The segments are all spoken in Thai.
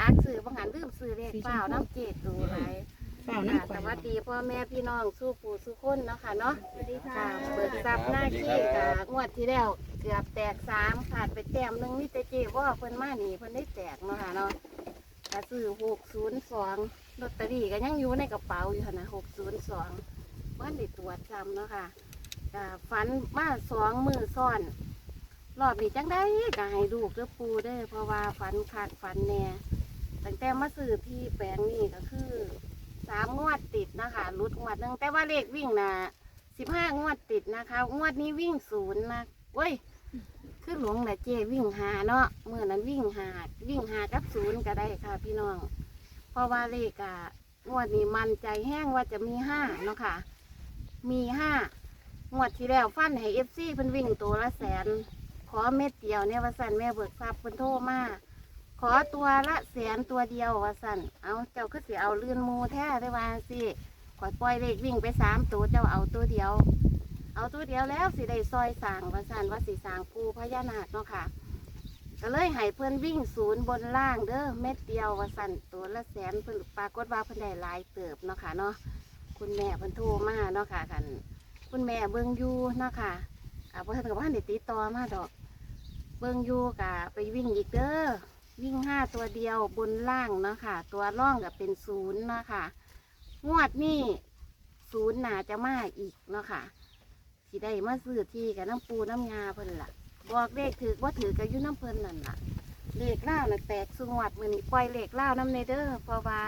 อักซื้อบางหันลืมซื้อเลขเปล่าน้ำเจตูหลายเปล่าค่ะน้ำสข่อยวัสดีพ่อแม่พี่น้องสู้ปู่สู้คนเนาะค่ะเนาะสวัสดีค่ะค่ะเปิดซับหน้าขี้กับงวดที่แล้วเกือบแตกสามขาดไปแต้มหนึ่งนี่แต่เจว่าเพิ่นมาหนีเพิ่นได้แตกเนาะค่ะเนาะกระซื้อหกศูนย์สองลอตเตอรี่ก็ยังอยู่ในกระเป๋าอยู่ค่ะนะหกศูนย์สองเพิ่นได้ตรวจจำเนาะค่ะก็ฝันมาสองมือซ้อนรอบนี้จังได้ก็ให้ลูกเด้อปูเด้อเพราะว่าฝันขาดฝันแน่ ตั้งแต่มาซื้อที่แปลงนี้ก็คือสามงวดติดนะคะรุดงวดหนึงแต่ว่าเลขวิ่งนะสิบห้างวดติดนะคะ งวดนี้วิ่งศูนย์นะเว้ยคือหลวงนะเจวิ่งหาเนาะเมื่อนั้นวิ่งหาวิ่งหากับศูนย์ก็ได้ค่ะ พี่น้อง เพราะว่าเลขอะงวดนี้มันใจแห้งว่าจะมีห้าเนาะค่ะ มีห้างวดที่แล้วฟันให้เอฟซีเพิ่นวิ่งตัวละแสน ขอเม็ดเดียวเนี่ยว่าสันแม่เบิกทรัพย์เพิ่นโทรมา ขอตัวละแสนตัวเดียวว่าสันเอาเจ้าก็สิเอาเลื่อนมูแท้ได้ว่าสิขอปล่อยเลขวิ่งไปสามตัวเจ้าเอาตัวเดียว เอาตัวเดียวแล้วสิได้ซอยสางว่าสันว่าสิสางปูพญานาคเนาะค่ะก็เลยให้เพื่อนวิ่งศูนย์บนล่างเด้อเม็ดเดียวว่าสันตัวละแสนเพิ่นปรากฏว่าเพิ่นได้หลายเติบเนาะค่ะเนาะคุณแม่เพิ่นโทรมาเนาะค่ะกันคุณแม่เบิ่งอยู่เนาะค่ะอ่าเพิ่นก็บ่ทันได้ติดต่อมาดอก เบิ่งอยู่กะไปวิ่งอีกเด้อ วิ่งห้าตัวเดียวบนล่างเนาะค่ะ ตัวร่องกับเป็นศูนย์เนาะค่ะ งวดนี่ศูนย์นาจะมาอีกเนาะค่ะสิได้มาซื้อที่กับน้ำปูน้ำยาเพิ่นล่ะ บอกเลขถือว่าถือกับยุ่น้ำเพิ่นนั่นล่ะ เลขเล่าน่ะแตกสุงวัดมือนี้ปล่อยเลขเล่าน้ำในเด้อเพราะว่า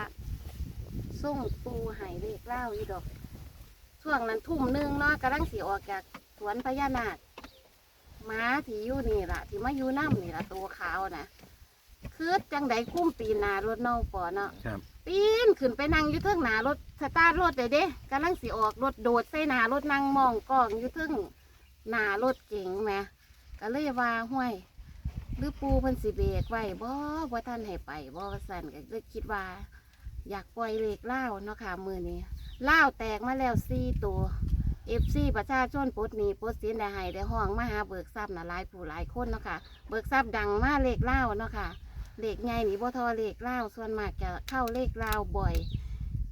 ส่งปูหายเลขเล่าอยู่ดอก ช่วงนั้นทุ่มหนึงเนาะกำลังสีออกจากสวนพญานาคม้าที่อยู่นี่ล่ะ ที่มาอยู่น้ำนี่ล่ะตัวขาวนะ คือจังใดคุ้มปีนหนารถเน่าปอเนาะครับ ปีนขึ้นไปนั่งอยู่เทิงหนารถสตาร์ทรถเลยเด้กำลังสิออกรถโดดใส่หนารถนั่งมองกล้องอยู่เทิงหนารถเก๋งแหมก็เลยว่าห้วย หรือปูเพิ่นสิเบรกไว้บ่บ่ท่านให้ไปบ่ว่าสั่นก็เลยคิดว่า อยากปล่อยเลขเล่าวเนาะค่ะมือนี้เล่าวแตกมาแล้วสี่ตัว เอฟซีประชาชนปลดหนี้ปลดสินได้ให้ได้ห้องมาหาเบิกทรัพย์นะหลายผู้หลายคนเนาะค่ะ เบิกทรัพย์ดังมาเลขเล่าวเนาะค่ะ เลขใหญ่นี่บ่ทอเลขเล่าวส่วนมากจะเข้าเลขเล่าวบ่อย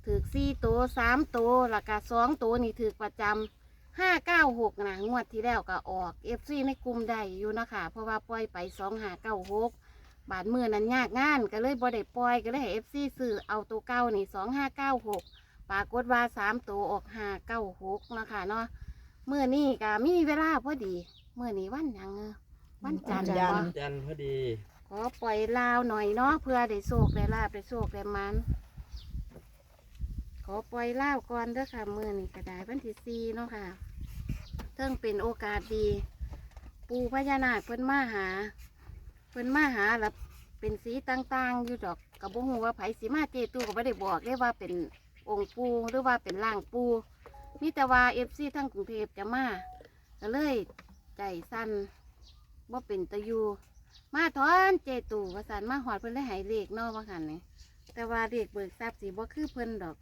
ถือสี่ตัวสามตัวแล้วก็สองตัวนี่ถือประจำห้าเก้าหกนะงวดที่แล้วก็ออกเอฟซีในกลุ่มได้อยู่นะคะเพราะว่าปล่อยไปสองห้าเก้าหกบาทมือนั้นยากงานก็เลยบ่ได้ปล่อยก็เลยให้เอฟซีซื้อเอาตัวเก้านี่สองห้าเก้าหกปรากฏว่าสามตัวออกห้าเก้าหกนะคะเนาะเมื่อนี้ก็มีเวลาพอดีเมื่อนี้วันหยังเออวันจันทร์จันทร์ บ่ จันทร์พอดี ขอปล่อยลาวหน่อยเนาะเพื่อได้โชคได้ลาบได้โชคได้มัน ขอปล่อยลาวก่อนเด้อค่ะเมื่อนี้ก็ได้วันที่สี่เนาะค่ะเทิงเป็นโอกาสดี ปูพญานาคเพิ่นมาหา เพิ่นมาหาแล้วเป็นสีต่างๆ อยู่ดอกกับบุ้งว่าไผสีมาเจตูก็ไม่ได้บอกได้ว่าเป็นองค์ปูหรือว่าเป็นร่างปูมีแต่ว่าเอฟซีทั้งกรุงเทพจะมาก็เลยใจสั้นว่าเป็นตะยู มาทอนเจตูว่าสันมาหอดเพิ่นเลยใหายเลขนอกว่าหันนี่แต่ว่าเลขเบิกทรัพย์สีบ่คือเพิ่นดอก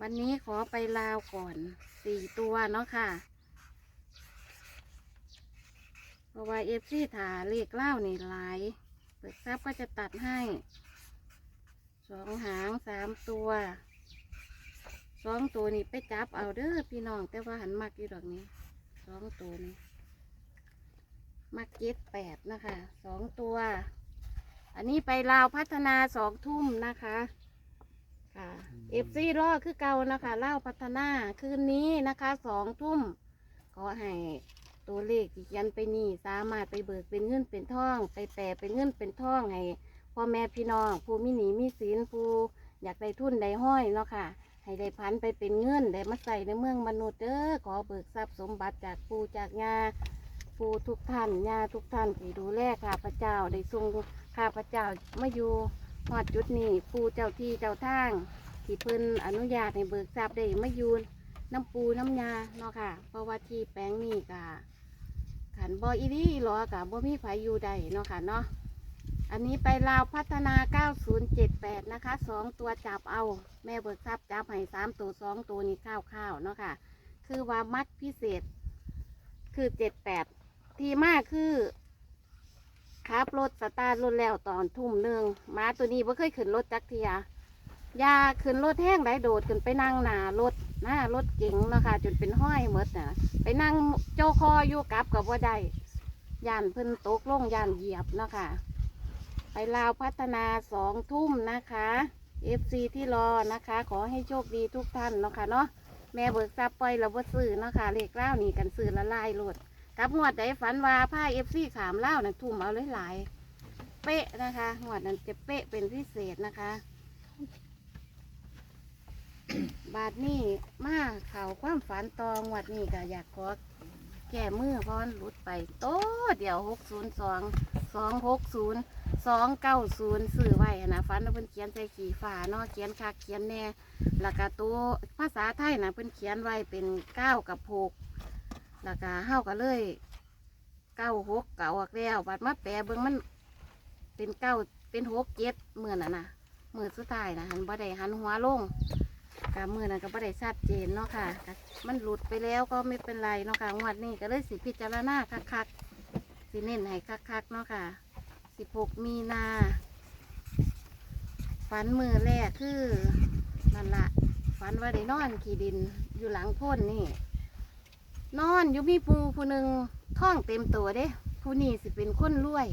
วันนี้ขอไปลาวก่อนสี่ตัวเนาะค่ะเพราะว่าเอฟซีถาเลขเล่านี่หลาย เบิกทรัพย์ก็จะตัดให้สองหางสามตัวสองตัวนี่ไปจับเอาเด้อพี่น้องแต่ว่าหันมักอยู่ดอกนี้สองตัวนี้ มาเก็ตแปดนะคะสองตัว อันนี้ไปลาวพัฒนาสองทุ่มนะคะค่ะเอฟซีรอคือเก่านะคะลาวพัฒนาคืนนี้นะคะสองทุ่มขอให้ตัวเลขที่เขียนไปนี่สามารถไปเบิกเป็นเงินเป็นทอง ไปแปลเป็นเงินเป็นทองให้พ่อแม่พี่น้องผู้มีหนีมีสินผู้อยากได้ทุนได้ห้อยเนาะค่ะให้ได้พันไปเป็นเงินได้มาใส่ในเมืองมนุษย์เด้อขอเบิกทรัพย์สมบัติจากปู่จากยา ผู้ทุกท่านญาทุกท่านที่ดูแลข้าพเจ้าได้ทรงข้าพเจ้ามาอยู่หอดจุดนี้ผู้เจ้าที่เจ้าทาง ที่เพิ่นอนุญาตให้เบิกทรัพย์ได้มาอยู่น้ำปูน้ำยาเนาะค่ะ เพราะว่าที่แปลงนี้กะขันบออีดีหรอกะบ่มีไผอยู่ใดเนาะค่ะเนาะอันนี้ไปลาวพัฒนา 9078 นะคะสองตัวจับเอา แม่เบิกทรัพย์จับให้สามตัวสองตัวนี้ข้าวๆเนาะค่ะ คือว่ามัดพิเศษคือเจ็ดแปด ที่มากคือครับรถสตาร์ทรถแล้วตอนทุ่มหนึ่งมาตัวนี้บ่เคยขึ้นรถจักเทียยาขึ้นรถแห้งได้โดดขึ้นไปนั่งหนารถหน้ารถเก๋งนะคะ จนเป็นห้อยหมดน่ะไปนั่งโจคออยู่กับกับว่าได้ยานเพิ่นตกลงยานเหยียบนะคะไปลาวพัฒนาสองทุ่มนะคะ FC ที่รอนะคะ ขอให้โชคดีทุกท่านเนาะค่ะเนาะแม่เบิกทรัพย์ปล่อยเราบ่ซื้อเนาะค่ะเลขเล่านี่กันซื้อละลายโลด กับงวดใดฝันว่าผ้า FC ขามเล่านะทุ่มเอาหลายๆเป๊ะนะคะงวดนั้นจะเป๊ะเป็นพิเศษนะคะ บาทนี่มาเข่าวความฝันตองวดนี้ก็อยากขอแก้มือเพราะมันหลุดไป โตเดี๋ยวหกศูนย์สองสองหกศูนย์สองเก้าศูนย์ซื้อไว้นะฝันเพิ่นเขียนใส่ขีฝาเนาะเขียนคักเขียนแน่แล้วก็ตัวภาษาไทยนะเพิ่นเขียนไว้เป็นเก้ากับหก แล้วก็เฮาก็เลยเก้าหกเก่าออกแล้วบัดมาแปลเบิ่งมัน เป็นเก้าเป็นหกเจ็ดเมื่อน่ะนะมือสุดท้ายนะหันบ่ได้หันหัวลงกมือนั้นก็บ่ได้ชัดเจนเนาะค่ะ มันหลุดไปแล้วก็ไม่เป็นไรเนาะค่ะงวดนี้ก็เลยสิพิจารณาคักๆสิเน้นให้คักๆเนาะค่ะ16มีนาฝันมือแรกคือนั่นละฝันว่าได้นอนขี่ดินอยู่หลังโพ้นนี่ นอนอยู่มีปูผู้หนึ่งท้องเต็มตัวเด้ ผู้นี้สิเป็นคนรวย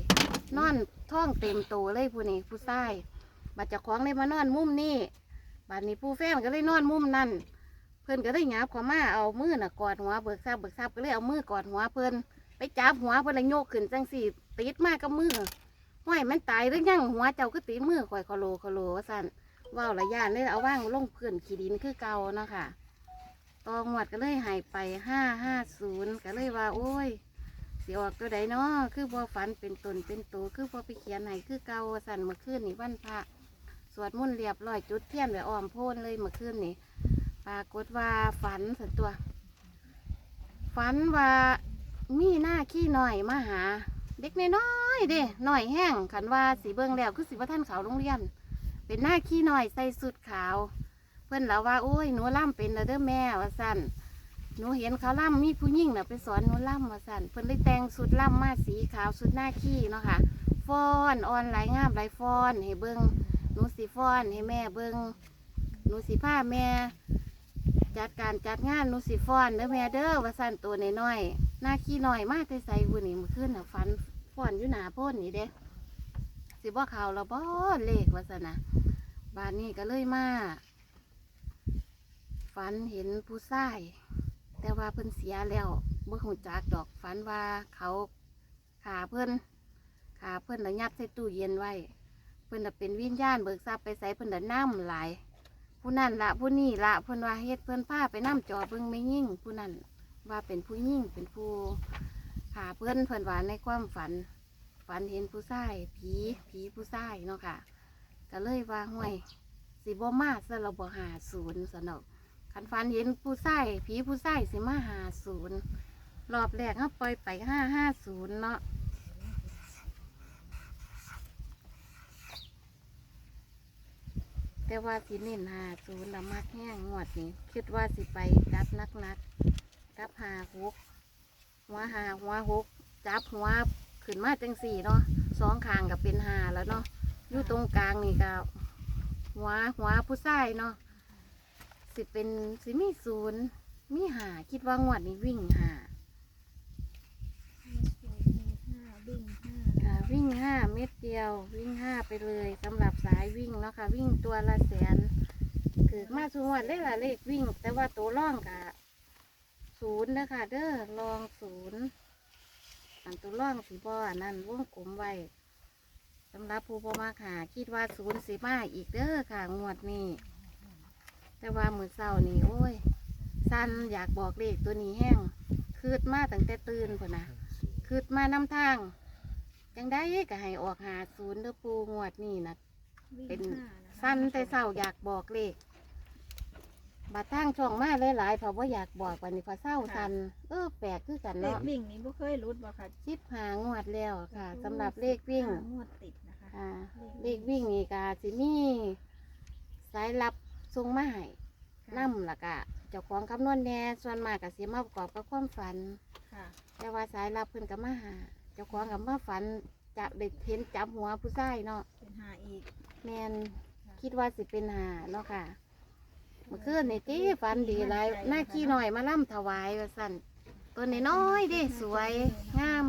นอนท้องเต็มตัวเลยผู้นี้ผู้ชายบัดเจะคล้าของเลยมานอนมุมนี่บานนี้ผู้แฟนก็เลยนอนมุมนั่นเพิ่นก็เลยหยาบขอมาเอามือน่ะกอดหัวเบิกทราบเบิกทราบก็เลยเอามือกอดหัวเพิ่นไปจับหัวเพิ่นเลยโยกขึ้นจังสี่ติดมากกับมือห้อยมันตายหรือยังหัวเจ้าก็ติดมือข่อยคอโลคอโลว่าสั่นว่าวระยานเลยเอาว่างลงเพื้นขี้ดินคือเก่าเนาะค่ะ ตองหวดก็เลยหายไปห้าห้าศูนย์ก็เลยว่า โอ้ยสิออกตัวใดเนาะคือพอฝันเป็นตนเป็นตัวคือพอไปเขียนให้คือเกาสั่นเมื่อคืนนี่วันพระสวดมนต์เรียบร้อยจุดเทียนไว้อ้อมโพนเลยเมื่อคืนนี่ปรากฏว่าฝันสันตัว ฝันว่ามีหน้าขี้หน่อยมาหา เด็กน้อยเด้หน่อยแห้งขันว่าสีเบิ้งแล้วคือสีว่าท่านเขาโรงเรียน เป็นหน้าขี้หน่อยใส่สุดขาว พื่อนเราว่าโอ้ยหนูล่ำเป็นแล้วเด้อแม่ว่าสั่นหนูเห็นเขาล่ำมีผู้หญิงน่ะไปสอนหนูล่ำว่าสั่นเพื่อนเลยแต่งสุดล่ำมาสีขาวสุดหน้าขี้เนาะค่ะฟ้อนออนไหลายงามไหลฟ้อนให้เบิ้งหนูสิฟ้อนให้แม่เบิงหนูสิผ้าแม่ จัดการจัดงานหนูสิฟ้อนเด้อแม่เด้อว่าสั่นตัวน้อยๆหน้าขี้หน้อยมากแต่ใส่บุนี่มื่อคืนน่ะฟันฟ้อนอยู่หนาโพ้นนี่เด้สิบ่ข่าวเราบ่เลขว่าสั่นนะบานนี้ก็เลยมา ฝันเห็นผู้ชาย แต่ว่าเพิ่นเสียแล้วบ่หูจักดอกฝันว่าเขาขาเพิ่นขาเพิ่นแล้วยัดใส่ตู้เย็นไว้ เพิ่นน่ะเป็นวิญญาณเบิกทรัพย์ไปใส่เพิ่นน่ะน้ำหลาย ผู้นั่นละผู้นี่ละเพิ่นว่าเฮ็ดเพิ่นพาไปน้ำจอเบิ่งไม่ยิ่งผู้นั่นว่าเป็นผู้ยิ่งเป็นผู้ขาเพิ่นเพิ่นว่าในความฝัน ฝันเห็นผู้ชายผีผีผู้ชายเนาะค่ะก็เลยว่าห่วยสิบ่มาซะเราบ่หาศูนย์สนอก คันฝันเห็นผู้ชายผีผู้ชายสิมาหาศูนย์รอบแรกเขาปล่อยไปห้าห้าศูนย์เนาะแต่ว่าสิเน้นหาศูนย์ละมักแห้งงวดนี้คิดว่าสิไปจับนักนักๆจับหาหกหัวหาหัวหกจับหัวขึ้นมาจังสี่เนาะสองขางกับเป็นหาแล้วเนาะอยู่ตรงกลางนี่ก็หัวหัวผู้ชายเนาะ สิเป็นสิมีศูนย์มีหาคิดว่างวดนี้วิ่งหาวิ่งห้าค่ะวิ่งห้าเม็ดเดียว วิ่งห้าไปเลยสำหรับสายวิ่งเนาะค่ะ วิ่งตัวละแสนคือมาสงวดเลยล่ะเลขวิ่ง แต่ว่าตัวร่องกะศูนย์นะคะเด้อลองศูนย์อันตัวร่องสีบออันนั้นวงกลมไว้สำหรับผู้บมาค่ะคิดว่าศูนย์สีมาอีกเด้อค่ะงวดนี้ แต่ว่ามือเศร้านี่โอ้ย สั้นอยากบอกเลขตัวนี้แห้งคืดมาตั้งแต่ตื่นพุ่นนะคืดมานำทางจังได้ก็ให้ออกหาศูนย์เด้อปูงวดนี่นะวิ่งเป็นห้าะคะสั้นแต่เศร้าอยากบอกเลขบัดทางช่องมาหลายๆเพราะว่าอยากบอกวันนี้เพอเศร้าสัน เออแปลกคือกันเลขเนาะวิ่งนี้บ่เคยรุดบ่ค่ะชิดหางวดแล้วค่ะสำหรับเลขวิ่งห้างวดติดนะคะ อ่า เลขวิ่งนี่กาสิมีสายลับ ทรงมาให้นํล่ะกะเจ้าของคำนวณแหน่ส่วนมากก็สิมาประกอบกับความฝัน ค่ะ แต่ว่าสายลับเพิ่นก็มาหา เจ้าของกับมาฝันจับเด็กเห็นจับหัวผู้ชายเนาะเป็นหาอีก แมนคิดว่าสิเป็นหาเนาะค่ะ เมื่อคืนนี่ตีฝันดีหลายหน้าขี้หน่อยมาล่ำถวายว่าสั่นตัวน้อยๆเด้สวยงาม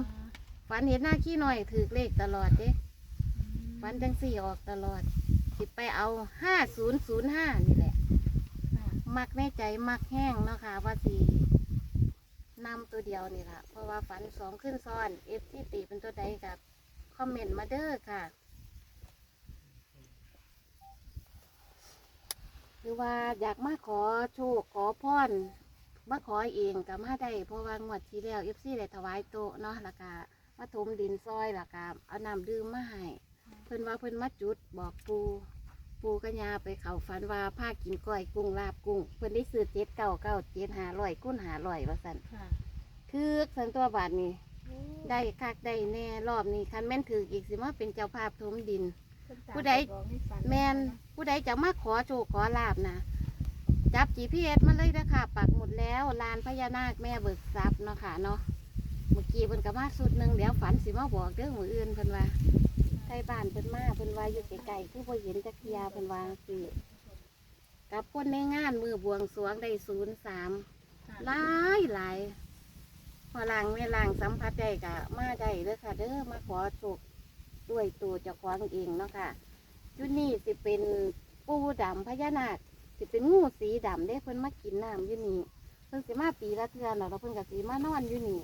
ฝันเห็นหน้าขี้หน่อยถือเลขตลอดเด้ฝันจังสี่ออกตลอด สิไปเอาห้าศูนย์ศูนย์ห้านี่แหละ มักแน่ใจมักแห้งเนาะค่ะว่าสีนำตัวเดียวนี่ค่ะ เพราะว่าฝันสองขึ้นซ้อนเอฟที่ตีเป็นตัวใดกับคอมเมนต์มาเด้อค่ะ หรือว่าอยากมาขอโชคขอพรมาขอเองกับมาได้เพราะว่างวดที่แล้วเอฟซีได้ถวายโต๊ะเนาะแล้วก็มาถมดินซอยแล้วก็เอาน้ำดื่มมาให้เพิ่นว่าเพิ่นมาจุดบอกปู ปูกัญญาไปเขาฝันว่าผ้ากินก้อยกุ้งลาบกุ้ง เพิ่นได้ซื้อเจ็ดเก้าเก้าเจ็ดหาลอยกุ้นหาลอยว่าสันค่ะคือสันตัวบาทนี่ได้คักได้แน่รอบนี้คันแม่นถืออีกสิมาเป็นเจ้าภาพถมดิน ผู้ใด แมนผู้ใดจะมาขอโชคขอลาบนะจับ GPS มาเลยนะคะปักหมุดแล้วลานพญานาคแม่เบิกทรัพย์เนาะค่ะเนาะเมื่อกี้เพิ่นก็มาสุดหนึ่งเดี๋ยวฝันสิมาบอกเรื่องมืออื่นเพิ่นว่าไทยบ้านเพิ่นมาเพิ่นว่าอยู่ไกลๆคือบ่เห็นจักเทียเพิ่นว่าสิกับคนในงานมือบวงสรวงได้ศูนย์สามหลายหลายพอล่างแม่ล่างสัมผัสได้กะมาได้เด้อค่ะ เด้อมาขอโชคด้วยตัวเจ้าของเองเนาะค่ะอยู่นี่สิเป็นปูดำพญานาคสิเป็นงูสีดำเด้เพิ่นมากินน้ำอยู่นี่เพิ่นสิมาปีละเทื่อเนาะแล้วเพิ่นก็สิมานอนอยู่นี่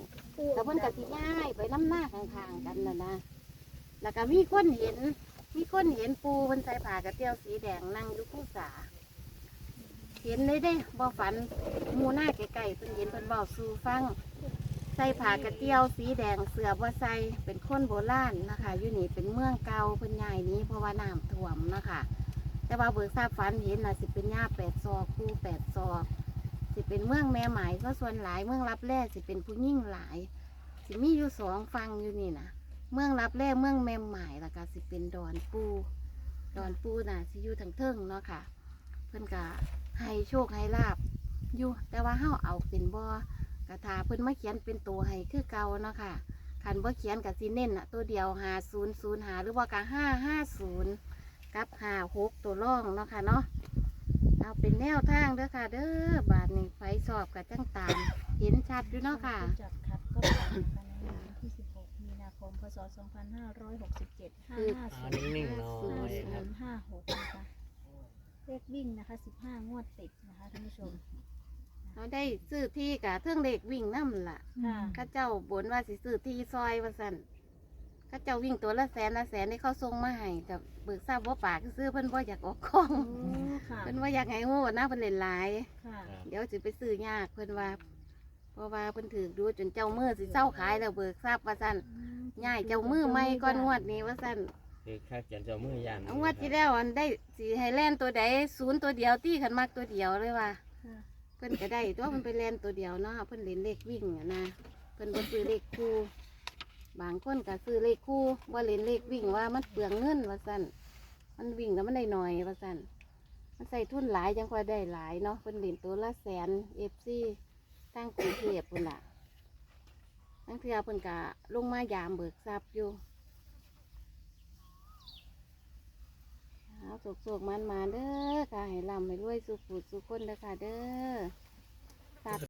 แล้วเพิ่นก็สิย้ายไปน้ำหน้าข้างๆกันน่ะนะ แล้วก็มีคนเห็น มีคนเห็นปูเพิ่นใส่ผ้ากระเตียวสีแดงนั่งอยู่ผู้สา เห็นเลยเด้บ่ฝันหมูหน้าไกลๆเพิ่นเห็นเพิ่นเว้าสู่ฟัง ใส่ผ้ากระเตียวสีแดงเสือบ่ใส่เป็นคนโบราณนะคะ อยู่นี่เป็นเมืองเก่าเพิ่นย้ายหนี้เพราะว่าน้ำท่วมนะคะ แต่ว่าเบิกทราบฝันเห็นน่ะสิเป็นหญ้าแปดซอกคู่แปดซอกสิเป็นเมืองแม่หมายก็ส่วนหลายเมืองรับแร่สิเป็นผู้ยิ่งหลาย สิมีอยู่สองฟังอยู่นี่นะ เมืองรับแร่เมืองแม่หมายแล้วก็สิเป็นดอนปูดอนปูน่ะสิอยู่ทางเทิงเนาะค่ะ เพิ่นก็ให้โชคให้ลาบอยู่แต่ว่าเฮาเอาเป็นบ่กระถาเพิ่นมาเขียนเป็นตัวให้คือเก่าเนาะค่ะคันว่เขียนกับซีเน้นอะตัวเดียวหาศูนย์ศูนย์หาหรือว่ากะห้าห้าศูนย์กับหาหกตัวร่องเนาะค่ะเนาะเอาเป็นแนวทางเด้อค่ะ เด้อบาทนี้ไฟสอบกับจังตามเห็นชัดอยู่เนาะค่ะ จับคัดก็ผ่านกันในวันที่16มีนาคมพศ 2567คือ550เอานิ่งๆหน่อยครับ056นะคะเลขวิ่งนะคะ 15 งวดติดนะคะท่านผู้ชม เขาได้ซื้อที่กับเทื่องเด็กวิ่งน้ำล่ะค่ะ เข้าเจ้าบนว่าสิซื้อที่ซอยว่าสั่นเข้าเจ้าวิ่งตัวละแสนละแสนได้เข้าทรงมาให้กับเบิกทราบว่าปากซื้อเพิ่นบ่อยากออกกล้องโอ้ค่ะเพิ่นว่าอยากให้โง่นะเพิ่นเล่นหลาย ค่ะ เดี๋ยวสิไปซื้อยากเพิ่นว่าเพราะว่าเพิ่นถือดูจนเจ้ามือสิเศร้าขายแล้วเบิกทราบว่าสั่น ย่ายเจ้ามือไม่ก้อนงวดนี้ว่าสั่นคือข้าเขียนเจ้ามือยานเอางวดที่แล้วอันได้สีให้แล่นตัวใดศูนย์ตัวเดียวตีขันมากตัวเดียวเลยว่าค่ะเพิ่นก็ได้ตัวมันไปแล่นตัวเดียวเนาะเพิ่นเล่นเลขวิ่งอะนะเพิ่นบ่ซื้อเลขคู่ บางคนก็ซื้อเลขคู่ว่าเล่นเลขวิ่งว่ามันเปลืองเงินว่าสั่นมันวิ่งแล้วมันได้หน่อยว่าสั่นมันใส่ทุนหลายจังค่อยได้หลายเนาะเพิ่นเล่นตัวละแสนเอฟซีตั้งกรุงเทพพุ่นล่ะ ตั้งเทื่อเพิ่นกะลงมายามเบิกทรัพย์อยู่เอาโศกๆมันมาเด้อค่ะให้ลำให้รวยสุขสุขคนเด้อค่ะเด้อ